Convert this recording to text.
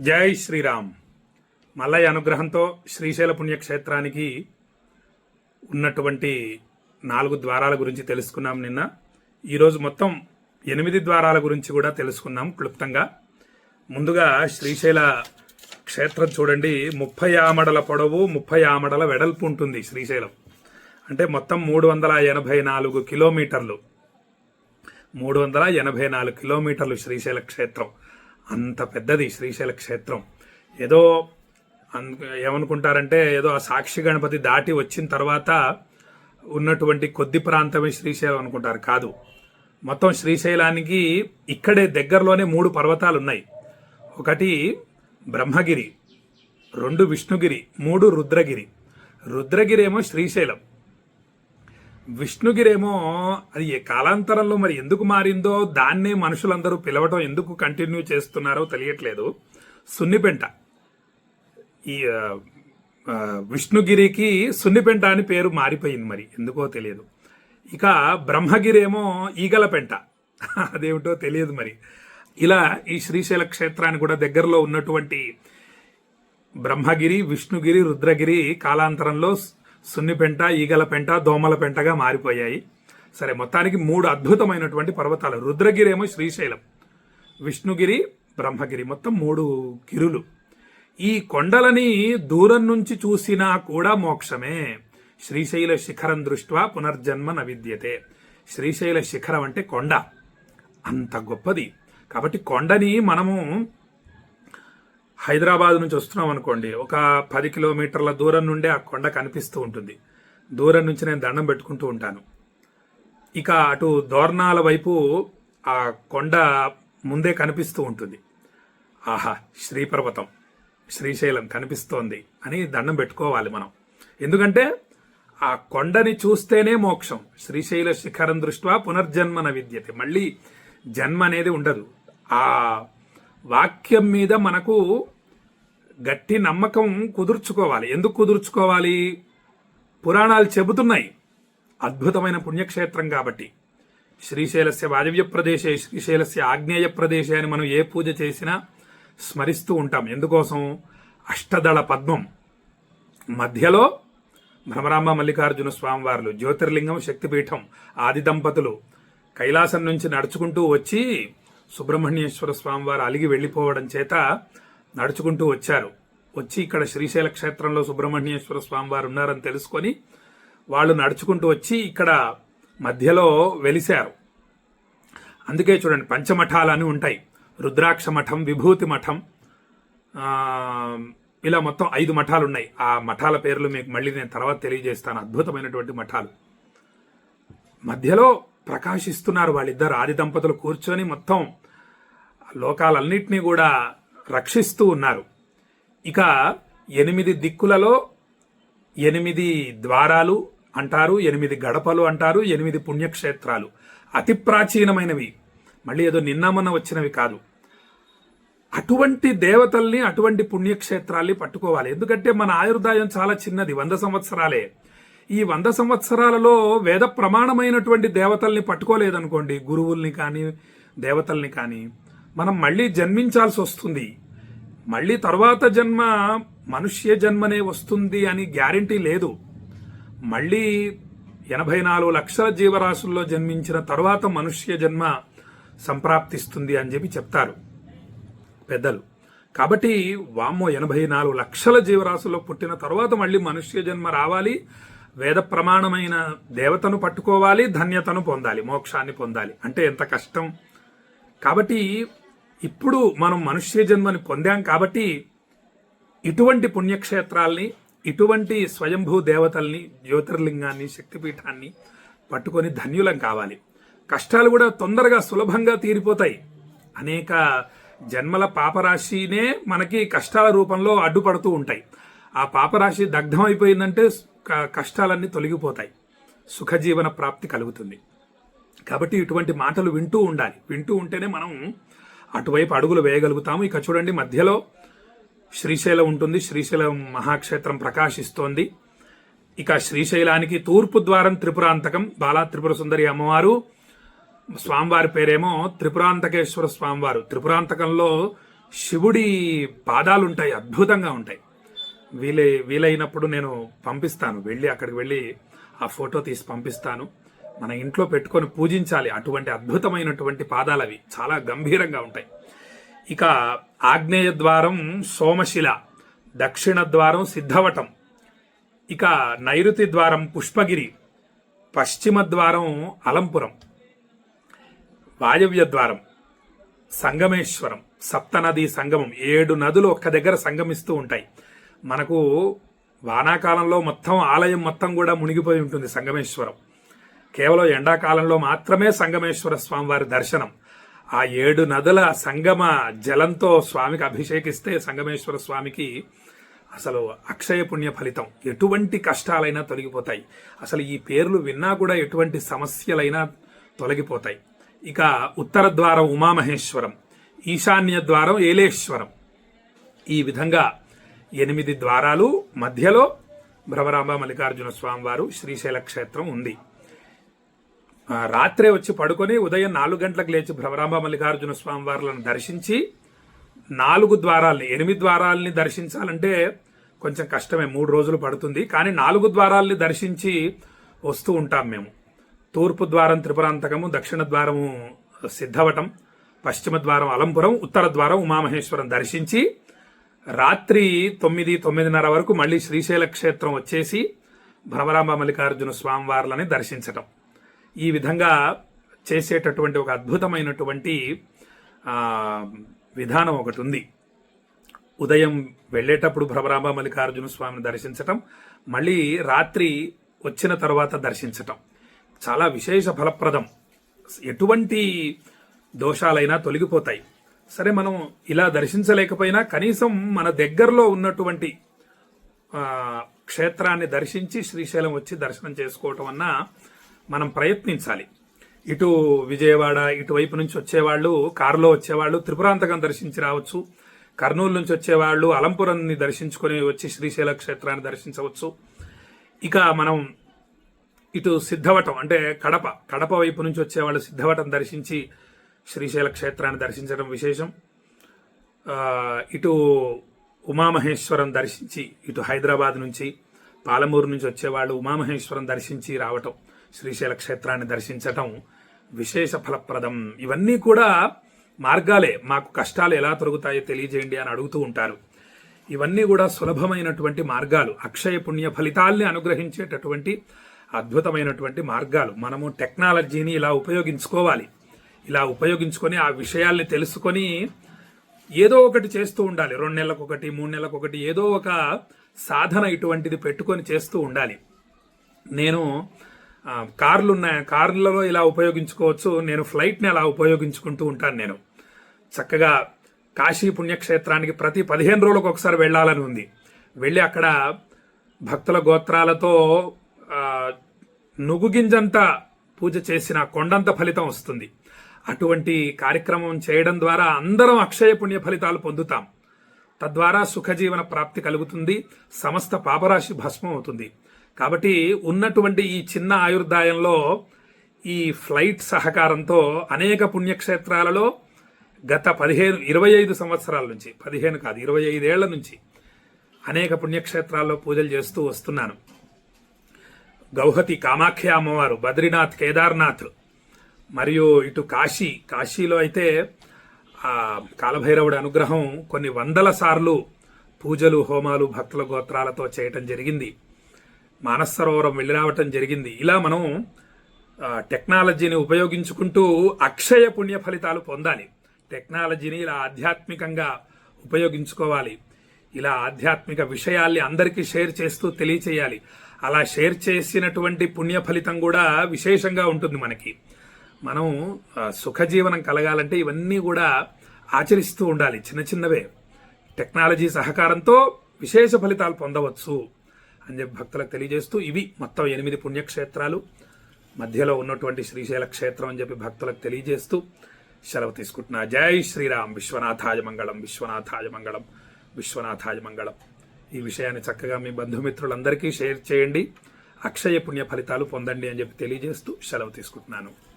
జై శ్రీరామ్. మల్లయ్య అనుగ్రహంతో శ్రీశైల పుణ్యక్షేత్రానికి ఉన్నటువంటి నాలుగు ద్వారాల గురించి తెలుసుకున్నాం నిన్న. ఈరోజు మొత్తం ఎనిమిది ద్వారాల గురించి కూడా తెలుసుకున్నాం క్లుప్తంగా. ముందుగా శ్రీశైల క్షేత్రం చూడండి. ముప్పై ఆమడల పొడవు ముప్పై ఆమడల వెడల్పు ఉంటుంది శ్రీశైలం. అంటే మొత్తం మూడు వందల ఎనభై నాలుగు కిలోమీటర్లు. మూడు వందల ఎనభై నాలుగు కిలోమీటర్లు శ్రీశైల క్షేత్రం. అంత పెద్దది శ్రీశైల క్షేత్రం. ఏదో ఏమనుకుంటారంటే ఏదో ఆ సాక్షి గణపతి దాటి వచ్చిన తర్వాత ఉన్నటువంటి కొద్ది ప్రాంతమే శ్రీశైలం అనుకుంటారు. కాదు. మొత్తం శ్రీశైలానికి ఇక్కడే దగ్గరలోనే మూడు పర్వతాలు ఉన్నాయి ఒకటి బ్రహ్మగిరి రెండు విష్ణుగిరి మూడు రుద్రగిరి. రుద్రగిరి ఏమో శ్రీశైలం. విష్ణుగిరేమో అది ఏ కాలాంతరంలో మరి ఎందుకు మారిందో దాన్నే మనుషులందరూ పిలవటం ఎందుకు కంటిన్యూ చేస్తున్నారో తెలియట్లేదు. సున్నిపెంట. ఈ విష్ణుగిరికి సున్నిపెంట అని పేరు మారిపోయింది మరి ఎందుకో తెలియదు. ఇక బ్రహ్మగిరేమో ఈగలపెంట. అదేమిటో తెలియదు మరి. ఇలా ఈ శ్రీశైల క్షేత్రానికి కూడా దగ్గరలో ఉన్నటువంటి బ్రహ్మగిరి విష్ణుగిరి రుద్రగిరి కాలాంతరంలో సున్నిపెంట దోమల పెంటగా మారిపోయాయి. సరే మొత్తానికి మూడు అద్భుతమైనటువంటి పర్వతాలు. రుద్రగిరి ఏమో శ్రీశైలం విష్ణుగిరి బ్రహ్మగిరి. మొత్తం మూడు గిరులు. ఈ కొండలని దూరం నుంచి చూసినా కూడా మోక్షమే. శ్రీశైల శిఖరం దృష్ట్యా పునర్జన్మ నవిద్యతే శ్రీశైల శిఖరం అంటే కొండ. అంత గొప్పది. కాబట్టి కొండని మనము హైదరాబాద్ నుంచి వస్తున్నాం అనుకోండి ఒక పది కిలోమీటర్ల దూరం నుండే ఆ కొండ కనిపిస్తూ ఉంటుంది. దూరం నుంచి నేను దండం పెట్టుకుంటూ ఉంటాను. ఇక అటు దోర్నాల వైపు ఆ కొండ ముందే కనిపిస్తూ ఉంటుంది. ఆహా శ్రీపర్వతం శ్రీశైలం కనిపిస్తోంది అని దండం పెట్టుకోవాలి మనం. ఎందుకంటే ఆ కొండని చూస్తేనే మోక్షం. శ్రీశైల శిఖరం దృష్ట్యా పునర్జన్మన విద్యతే. మళ్ళీ జన్మ అనేది ఉండదు. ఆ వాక్యం మీద మనకు గట్టి నమ్మకం కుదుర్చుకోవాలి. ఎందుకు కుదుర్చుకోవాలి? పురాణాలు చెబుతున్నాయి. అద్భుతమైన పుణ్యక్షేత్రం కాబట్టి. శ్రీశైలస్య వాయవ్య ప్రదేశే శ్రీశైలస్య ఆగ్నేయ ప్రదేశే అని మనం ఏ పూజ చేసినా స్మరిస్తూ ఉంటాం. ఎందుకోసం? అష్టదళ పద్మం. మధ్యలో భ్రమరాంబ మల్లికార్జున స్వామివార్లు జ్యోతిర్లింగం శక్తిపీఠం ఆది దంపతులు కైలాసం నుంచి నడుచుకుంటూ వచ్చి సుబ్రహ్మణ్యేశ్వర స్వామివారు అలిగి వెళ్ళిపోవడం చేత నడుచుకుంటూ వచ్చారు. వచ్చి ఇక్కడ శ్రీశైల క్షేత్రంలో సుబ్రహ్మణ్యేశ్వర స్వామివారు ఉన్నారని తెలుసుకొని వాళ్ళు నడుచుకుంటూ వచ్చి ఇక్కడ మధ్యలో వెలిశారు. అందుకే చూడండి పంచమఠాలు అని ఉంటాయి. రుద్రాక్ష మఠం విభూతి మఠం ఇలా మొత్తం ఐదు మఠాలు ఉన్నాయి. ఆ మఠాల పేర్లు మీకు మళ్ళీ నేను తర్వాత తెలియజేస్తాను. అద్భుతమైనటువంటి మఠాలు. మధ్యలో ప్రకాశిస్తున్నారు వాళ్ళిద్దరు. ఆది దంపతులు కూర్చొని మొత్తం లోకాలన్నింటినీ కూడా రక్షిస్తూ ఉన్నారు. ఇక ఎనిమిది దిక్కులలో ఎనిమిది ద్వారాలు అంటారు ఎనిమిది గడపలు అంటారు ఎనిమిది పుణ్యక్షేత్రాలు. అతి ప్రాచీనమైనవి. మళ్ళీ ఏదో నిన్నమన్న వచ్చినవి కాదు. అటువంటి దేవతల్ని అటువంటి పుణ్యక్షేత్రాల్ని పట్టుకోవాలి. ఎందుకంటే మన ఆయుర్దాయం చాలా చిన్నది వంద సంవత్సరాలే. ఈ వంద సంవత్సరాలలో వేద ప్రమాణమైనటువంటి దేవతల్ని పట్టుకోలేదనుకోండి గురువుల్ని కానీ దేవతల్ని కానీ మనం మళ్ళీ జన్మించాల్సి వస్తుంది. మళ్ళీ తర్వాత జన్మ మనుష్య జన్మనే వస్తుంది అని గ్యారంటీ లేదు. మళ్ళీ ఎనభై నాలుగు లక్షల జీవరాశుల్లో జన్మించిన తర్వాత మనుష్య జన్మ సంప్రాప్తిస్తుంది అని చెప్పి చెప్తారు పెద్దలు. కాబట్టి వామ్మో ఎనభై నాలుగు లక్షల జీవరాశుల్లో పుట్టిన తర్వాత మళ్ళీ మనుష్య జన్మ రావాలి. వేద ప్రమాణమైన దేవతను పట్టుకోవాలి ధన్యతను పొందాలి మోక్షాన్ని పొందాలి. అంటే ఎంత కష్టం. కాబట్టి ఇప్పుడు మనం మనుష్య జన్మని పొందాం కాబట్టి ఇటువంటి పుణ్యక్షేత్రాల్ని ఇటువంటి స్వయంభూ దేవతల్ని జ్యోతిర్లింగాన్ని శక్తిపీఠాన్ని పట్టుకొని ధన్యులం కావాలి. కష్టాలు కూడా తొందరగా సులభంగా తీరిపోతాయి. అనేక జన్మల పాపరాశినే మనకి కష్టాల రూపంలో అడ్డుపడుతూ ఉంటాయి. ఆ పాపరాశి దగ్ధం అయిపోయిందంటే క- కష్టాలన్నీ తొలగిపోతాయి. సుఖజీవన ప్రాప్తి కలుగుతుంది. కాబట్టి ఇటువంటి మాటలు వింటూ ఉండాలి. వింటూ ఉంటేనే మనం అటువైపు అడుగులు వేయగలుగుతాము. ఇక చూడండి మధ్యలో శ్రీశైలం ఉంటుంది. శ్రీశైలం మహాక్షేత్రం ప్రకాశిస్తోంది. ఇక శ్రీశైలానికి తూర్పు ద్వారం త్రిపురాంతకం. బాలా త్రిపుర సుందరి అమ్మవారు స్వామివారి పేరేమో త్రిపురాంతకేశ్వర స్వామివారు. త్రిపురాంతకంలో శివుడి పాదాలు ఉంటాయి అద్భుతంగా ఉంటాయి. వీలై వీలైనప్పుడు నేను పంపిస్తాను. వెళ్ళి అక్కడికి వెళ్ళి ఆ ఫోటో తీసి పంపిస్తాను. మన ఇంట్లో పెట్టుకొని పూజించాలి. అటువంటి అద్భుతమైనటువంటి పాదాలు అవి చాలా గంభీరంగా ఉంటాయి. ఇక ఆగ్నేయ ద్వారం సోమశిల దక్షిణ ద్వారం సిద్ధవటం. ఇక నైరుతి ద్వారం పుష్పగిరి. పశ్చిమ ద్వారం అలంపురం. వాయవ్య ద్వారం సంగమేశ్వరం. సప్తనది సంగమం. ఏడు నదులు ఒక్క దగ్గర సంగమిస్తూ ఉంటాయి. మనకు వానాకాలంలో మొత్తం ఆలయం మొత్తం కూడా మునిగిపోయి ఉంటుంది సంగమేశ్వరం. కేవలం ఎండాకాలంలో మాత్రమే సంగమేశ్వర స్వామివారి దర్శనం. ఆ ఏడు నదుల సంగమ జలంతో స్వామికి అభిషేకిస్తే సంగమేశ్వర స్వామికి అసలు అక్షయ పుణ్య ఫలితం. ఎటువంటి కష్టాలైనా తొలగిపోతాయి. అసలు ఈ పేర్లు విన్నా కూడా ఎటువంటి సమస్యలైనా తొలగిపోతాయి. ఇక ఉత్తర ద్వారం ఉమామహేశ్వరం ఈశాన్య ద్వారం ఏలేశ్వరం. ఈ విధంగా ఎనిమిది ద్వారాలు మధ్యలో భ్రమరాంబ మల్లికార్జున స్వామివారు శ్రీశైల క్షేత్రం ఉంది. రాత్రే వచ్చి పడుకొని ఉదయం నాలుగు గంటలకు లేచి భ్రమరాంబ మల్లికార్జున స్వామి వారులను దర్శించి నాలుగు ద్వారాల్ని ఎనిమిది ద్వారాల్ని దర్శించాలంటే కొంచెం కష్టమే మూడు రోజులు పడుతుంది. కానీ నాలుగు ద్వారాల్ని దర్శించి వస్తూ ఉంటాం మేము. తూర్పు ద్వారం త్రిపురాంతకము దక్షిణ ద్వారము సిద్ధవటం పశ్చిమ ద్వారం అలంపురం ఉత్తర ద్వారం ఉమామహేశ్వరం దర్శించి రాత్రి తొమ్మిది తొమ్మిదిన్నర వరకు మళ్ళీ శ్రీశైల క్షేత్రం వచ్చేసి భ్రమరాంబ మల్లికార్జున స్వామివార్లని దర్శించటం. ఈ విధంగా చేసేటటువంటి ఒక అద్భుతమైనటువంటి విధానం ఒకటి ఉంది. ఉదయం వెళ్ళేటప్పుడు భ్రమరాంబ మల్లికార్జున స్వామిని దర్శించటం మళ్ళీ రాత్రి వచ్చిన తర్వాత దర్శించటం. చాలా విశేష ఫలప్రదం. ఎటువంటి దోషాలైనా తొలగిపోతాయి. సరే మనం ఇలా దర్శించలేకపోయినా కనీసం మన దగ్గరలో ఉన్నటువంటి క్షేత్రాన్ని దర్శించి శ్రీశైలం వచ్చి దర్శనం చేసుకోవటం అన్నా మనం ప్రయత్నించాలి. ఇటు విజయవాడ ఇటువైపు నుంచి వచ్చేవాళ్ళు కారులో వచ్చేవాళ్ళు త్రిపురాంతకం దర్శించి రావచ్చు. కర్నూలు నుంచి వచ్చేవాళ్ళు అలంపురాన్ని దర్శించుకొని వచ్చి శ్రీశైల క్షేత్రాన్ని దర్శించవచ్చు. ఇక మనం ఇటు సిద్ధవటం అంటే కడప. కడప వైపు నుంచి వచ్చేవాళ్ళు సిద్ధవటం దర్శించి శ్రీశైల క్షేత్రాన్ని దర్శించడం విశేషం. ఇటు ఉమామహేశ్వరం దర్శించి ఇటు హైదరాబాద్ నుంచి పాలమూరు నుంచి వచ్చేవాళ్ళు ఉమామహేశ్వరం దర్శించి రావటం. శ్రీశైల క్షేత్రాన్ని దర్శించటం విశేష ఫలప్రదం. ఇవన్నీ కూడా మార్గాలే. మాకు కష్టాలు ఎలా తొలగుతాయో తెలియజేయండి అని అడుగుతూ ఉంటారు. ఇవన్నీ కూడా సులభమైనటువంటి మార్గాలు. అక్షయ పుణ్య ఫలితాల్ని అనుగ్రహించేటటువంటి అద్భుతమైనటువంటి మార్గాలు. మనము టెక్నాలజీని ఇలా ఉపయోగించుకోవాలి. ఇలా ఉపయోగించుకొని ఆ విషయాల్ని తెలుసుకొని ఏదో ఒకటి చేస్తూ ఉండాలి. రెండు నెలలకు ఒకటి మూడు నెలలకు ఒకటి ఏదో ఒక సాధన ఇటువంటిది పెట్టుకొని చేస్తూ ఉండాలి. నేను కార్లు ఉన్నాయి కార్లలో ఇలా ఉపయోగించుకోవచ్చు. నేను ఫ్లైట్ని అలా ఉపయోగించుకుంటూ ఉంటాను నేను. చక్కగా కాశీ పుణ్యక్షేత్రానికి ప్రతి పదిహేను రోజులకు ఒకసారి వెళ్ళాలని ఉంది. వెళ్ళి అక్కడ భక్తుల గోత్రాలతో నుగుగింజంత పూజ చేసిన కొండంత ఫలితం వస్తుంది. అటువంటి కార్యక్రమం చేయడం ద్వారా అందరం అక్షయ పుణ్య ఫలితాలు పొందుతాం. తద్వారా సుఖజీవన ప్రాప్తి కలుగుతుంది. సమస్త పాపరాశి భస్మం అవుతుంది. కాబట్టి ఉన్నటువంటి ఈ చిన్న ఆయుర్దాయంలో ఈ ఫ్లైట్ సహకారంతో అనేక పుణ్యక్షేత్రాలలో గత పదిహేను ఇరవై ఐదు సంవత్సరాల నుంచి పదిహేను కాదు ఇరవై ఐదేళ్ళ నుంచి అనేక పుణ్యక్షేత్రాల్లో పూజలు చేస్తూ వస్తున్నాను. గౌహతి కామాఖ్య అమ్మవారు బద్రీనాథ్ కేదార్నాథ్ మరియు ఇటు కాశీ. కాశీలో అయితే కాలభైరవుడి అనుగ్రహం కొన్ని వందల సార్లు పూజలు హోమాలు భక్తుల గోత్రాలతో చేయటం జరిగింది. మానసరోవరం వెళ్ళిరావటం వెళ్ళి రావటం జరిగింది. ఇలా మనం టెక్నాలజీని ఉపయోగించుకుంటూ అక్షయ పుణ్య ఫలితాలు పొందాలి. టెక్నాలజీని ఇలా ఆధ్యాత్మికంగా ఉపయోగించుకోవాలి. ఇలా ఆధ్యాత్మిక విషయాల్ని అందరికీ షేర్ చేస్తూ తెలియచేయాలి. అలా షేర్ చేసినటువంటి పుణ్య ఫలితం కూడా విశేషంగా ఉంటుంది మనకి. మనం సుఖజీవనం కలగాలంటే ఇవన్నీ కూడా ఆచరిస్తూ ఉండాలి. చిన్న చిన్నవే. టెక్నాలజీ సహకారంతో విశేష ఫలితాలు పొందవచ్చు. అని చెప్పి భక్తులకు తెలియజేస్తూ ఇవి మొత్తం ఎనిమిది పుణ్యక్షేత్రాలు. మధ్యలో ఉన్నటువంటి శ్రీశైల క్షేత్రం అని చెప్పి భక్తులకు తెలియజేస్తూ సెలవు తీసుకుంటున్నా. జై శ్రీరామ్. విశ్వనాథాయ మంగళం. విశ్వనాథాయ మంగళం. విశ్వనాథాయ మంగళం. ఈ విషయాన్ని చక్కగా మీ బంధుమిత్రులందరికీ షేర్ చేయండి. అక్షయ పుణ్య ఫలితాలు పొందండి అని చెప్పి తెలియజేస్తూ సెలవు తీసుకుంటున్నాను.